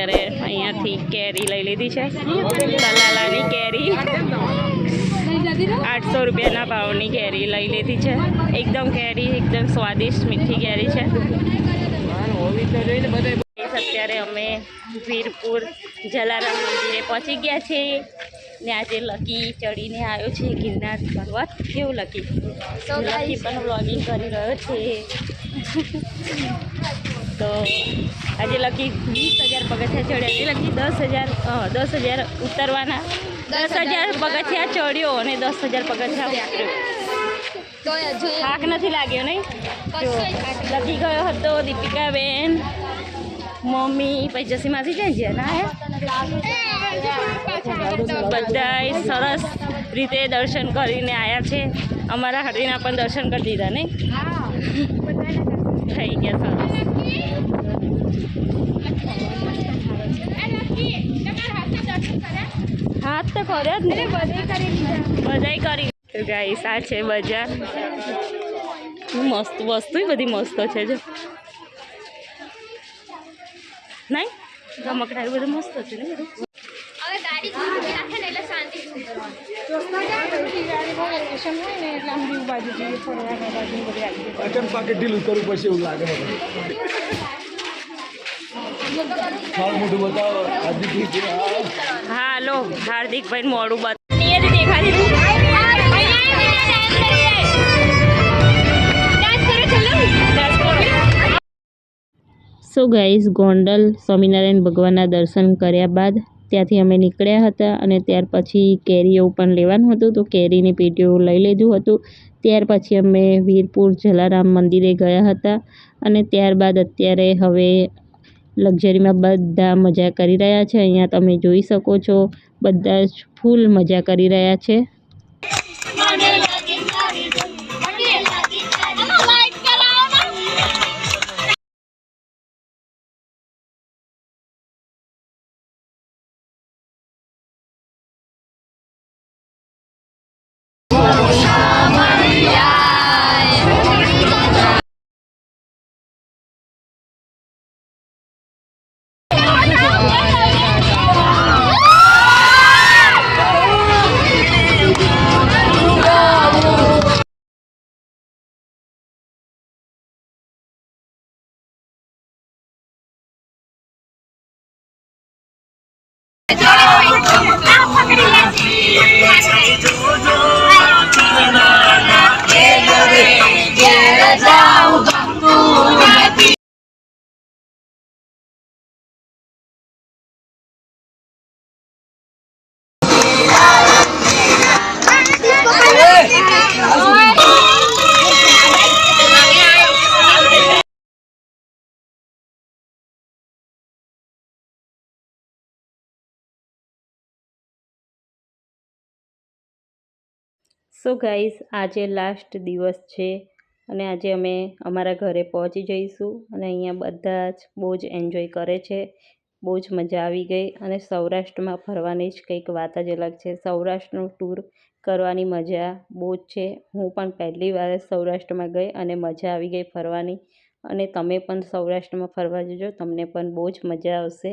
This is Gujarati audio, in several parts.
અહીંયાથી કેરી લઈ લીધી છે. તલાલાની કેરી. આઠસો રૂપિયાના ભાવની કેરી લઈ લીધી છે. એકદમ કેરી, એકદમ સ્વાદિષ્ટ મીઠી કેરી છે. અત્યારે અમે વીરપુર જલારામ મંદિરે પહોંચી ગયા છીએ. ને આજે લકી ચડીને આવ્યો છે ગિરનાર પર્વત કેવું લકી? લકી પણ વ્લોગિંગ કરી રહ્યો છે. તો આજે લકી વીસ હજાર પગથિયા ચડ્યા એ લકી દસ હજાર દસ હજાર ઉતરવાના. દસ હજાર પગથિયા ચડ્યો અને દસ હજાર પગથિયા ઉતર્યો. થાક નથી લાગ્યો નહીં? જો લકી ગયો હતો દીપિકાબેન મમ્મી પછી જસી માસી છે ને ના બધાય સરસ રીતે દર્શન કરીને આવ્યા છે. અમારા હરિના પણ દર્શન કરી દીધા ને થઈ ગયા, સરસ. હાથ તો કર્યો જ ને. બધાય કરી. તો ગાઈસ છે બજાર. મસ્ત વસ્તુ બધી મસ્ત છે, જો. નહીં? રમકડા બધું મસ્ત છે ને બધું? ગાડી દૂર ઊભી રાખે ને એટલે શાંતિ અટન પાકે ઢીલું કરવું પડશે એવું લાગે મને મારું મોઢું બતાવો આદિત્ય હા લો હાર્દિકભાઈ મોડું બત અહીંયાથી દેખાડી સો ગાઈસ ગોંડલ સ્વામિનારાયણ ભગવાનના દર્શન કર્યા બાદ ત્યાંથી અમે નીકળ્યા હતા અને ત્યાર પછી કેરીઓ પણ લેવાનું હતું. તો કેરીની પેટીઓ લઈ લીધું હતું. ત્યાર પછી અમે વીરપુર જલારામ મંદિરે ગયા હતા અને ત્યારબાદ અત્યારે હવે લક્ઝરીમાં બધા મજા કરી રહ્યા છે. અહીંયા તમે જોઈ શકો છો, બધા જ ફૂલ મજા કરી રહ્યા છે. Thank you. સો ગાઈઝ આજે લાસ્ટ દિવસ છે અને આજે અમે અમારા ઘરે પહોંચી જઈશું અને અહીંયા બધા જ બહુ જ એન્જોય કરે છે. બહુ જ મજા આવી ગઈ અને સૌરાષ્ટ્રમાં ફરવાની જ કંઈક વાત જ અલગ છે. સૌરાષ્ટ્રનું ટૂર કરવાની મજા બહુ જ છે. હું પણ પહેલી વાર સૌરાષ્ટ્રમાં ગઈ અને મજા આવી ગઈ ફરવાની અને તમે પણ સૌરાષ્ટ્રમાં ફરવા જજો, તમને પણ બહુ જ મજા આવશે.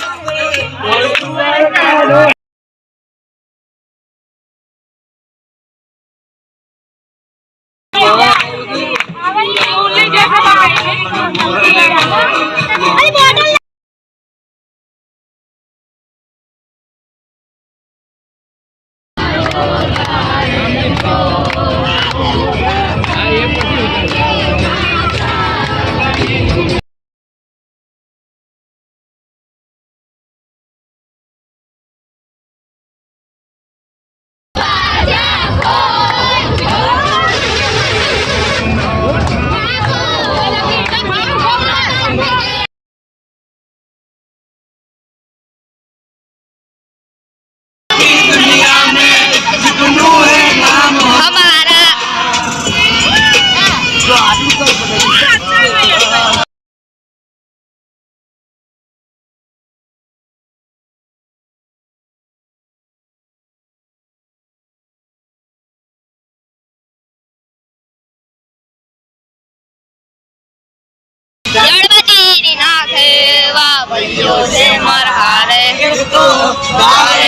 Ay, é possível. તો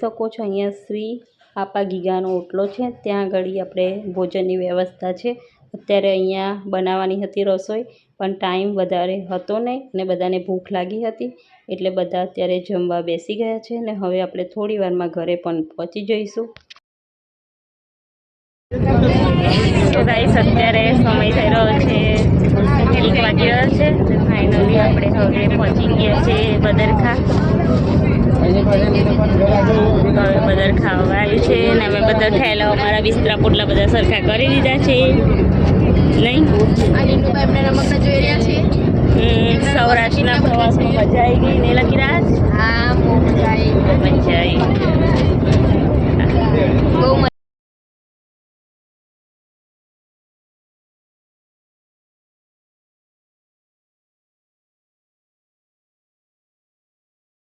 શકો છો. અહીંયા શ્રી આપા ગીગાનો ઓટલો છે. ત્યાં આગળ આપણે ભોજનની વ્યવસ્થા છે. અત્યારે અહીંયા બનાવવાની હતી રસોઈ, પણ ટાઈમ વધારે હતો નહીં અને બધાને ભૂખ લાગી હતી, એટલે બધા અત્યારે જમવા બેસી ગયા છે અને હવે આપણે થોડી વારમાં ઘરે પણ પહોંચી જઈશું. તો ગાઈસ અત્યારે સમય થઈ રહ્યો છે એક વાગી રહ્યો છે ફાઇનલી આપણે હવે પહોંચી ગયા છે બદરખા. હવે બદરખા આવ્યું છે અને અમે બધા થયેલા અમારા બિસ્તરા પોટલા બધા સરખા કરી દીધા છે. નહીં? રહ્યા સૌરાષ્ટ્રના પ્રવાસમાં મજા આવી ગઈ ને લકીરાજ હા બહુ મજા આવી મજા